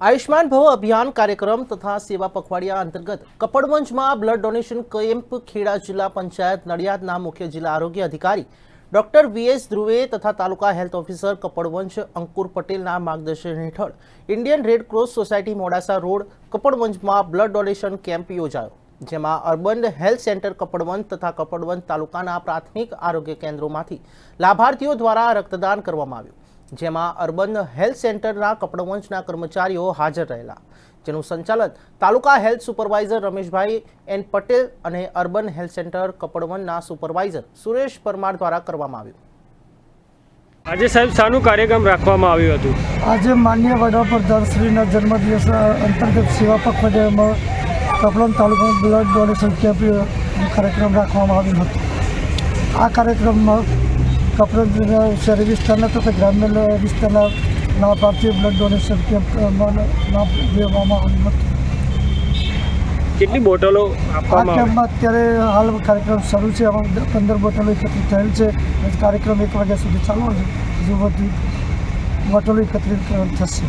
આયુષ્માન ભવ અભિયાન કાર્યક્રમ તથા સેવા પખવાડિયા અંતર્ગત કપડવંજમાં બ્લડ ડોનેશન કેમ્પ ખેડા જિલ્લા પંચાયત નડિયાદના મુખ્ય જિલ્લા આરોગ્ય અધિકારી ડોક્ટર વીએસ ધ્રુવે તથા તાલુકા હેલ્થ ઓફિસર કપડવંજ અંકુર પટેલના માર્ગદર્શન હેઠળ Indian red cross society Modasa road કપડવંજમાં blood donation camp યોજાયો, જેમાં અર્બન હેલ્થ સેન્ટર કપડવંજ તથા કપડવંજ તાલુકાના પ્રાથમિક આરોગ્ય કેન્દ્રોમાંથી લાભાર્થીઓ દ્વારા રક્તદાન કરવામાં આવ્યું. જેમાં અર્બન હેલ્થ સેન્ટરના કપડવંશના કર્મચારીઓ હાજર રહેલા. જેનું સંચાલન taluka health supervisor Rameshbhai N Patel અને અર્બન હેલ્થ સેન્ટર કપડવનના સુપરવાઇઝર સુરેશ પરમાર દ્વારા કરવામાં આવ્યું. આજે સાહેબ શાનું કાર્યક્રમ રાખવામાં આવ્યું હતું? આજે માન્ય વડાપ્રધાન શ્રીના જન્મદિવસ અંતર્ગત સેવા પખવાડિયામાં કપડવન તાલુકામાં બ્લડ ડોનેશન કેમ્પ કાર્યક્રમ રાખવામાં આવ્યો હતો. આ કાર્યક્રમમાં કપડન શહેરી વિસ્તારના તથા ગ્રામ્ય વિસ્તારના લાભાર્થીઓ બ્લડ ડોનેશન કેમ્પમાં લાભ લેવામાં આવ્યો હતો. કેટલી બોટલો આપવામાં અત્યારે હાલ કાર્યક્રમ શરૂ છે. આમાં પંદર બોટલો એકત્રિત થયેલ છે. કાર્યક્રમ એક વાગ્યા સુધી ચાલુ છે. હજુ બધી બોટલો એકત્રિત થશે.